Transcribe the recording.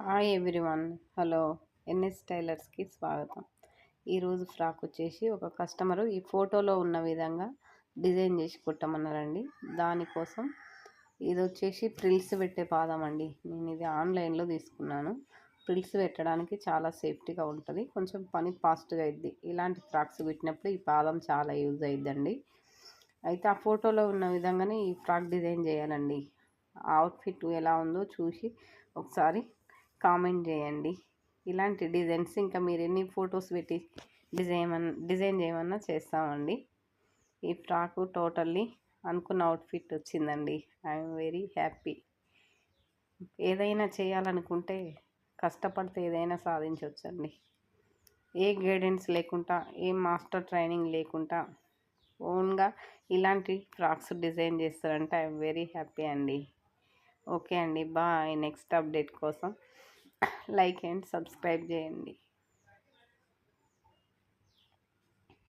Hi everyone hello NS టైలర్స్కి స్వాగతం. ఈరోజు ఫ్రాక్ వచ్చేసి ఒక కస్టమరు ఈ ఫోటోలో ఉన్న విధంగా డిజైన్ చేసి కుట్టమన్నారండి. దానికోసం ఇది వచ్చేసి ప్రిల్స్ పెట్టే పాదం అండి. నేను ఇది ఆన్లైన్లో తీసుకున్నాను. ప్రిల్స్ పెట్టడానికి చాలా సేఫ్టీగా ఉంటుంది. కొంచెం పని ఫాస్ట్గా అయింది ఇలాంటి ఫ్రాక్స్ పెట్టినప్పుడు ఈ పాదం చాలా యూజ్ అయిద్దండి. అయితే ఆ ఫోటోలో ఉన్న విధంగానే ఈ ఫ్రాక్ డిజైన్ చేయాలండి. అవుట్ఫిట్ ఎలా ఉందో చూసి ఒకసారి కామెంట్ చేయండి. ఇలాంటి డిజైన్స్ ఇంకా మీరు ఎన్ని ఫొటోస్ పెట్టి డిజైన్ డిజైన్ చేయమన్నా చేస్తామండి. ఈ ఫ్రాకు టోటల్లీ అనుకున్న అవుట్ఫిట్ వచ్చిందండి. I'm very happy. ఏదైనా చేయాలనుకుంటే కష్టపడితే ఏదైనా సాధించవచ్చండి ఏ గైడెన్స్ లేకుండా ఏ మాస్టర్ ట్రైనింగ్ లేకుండా ఓన్గా ఇలాంటి ఫ్రాక్స్ డిజైన్ చేస్తారంటే ఐఎమ్ వెరీ హ్యాపీ అండి. ఓకే అండి. బాయ్. నెక్స్ట్ అప్డేట్ కోసం. లైక్ అండ్ సబ్స్క్రైబ్ చేయండి.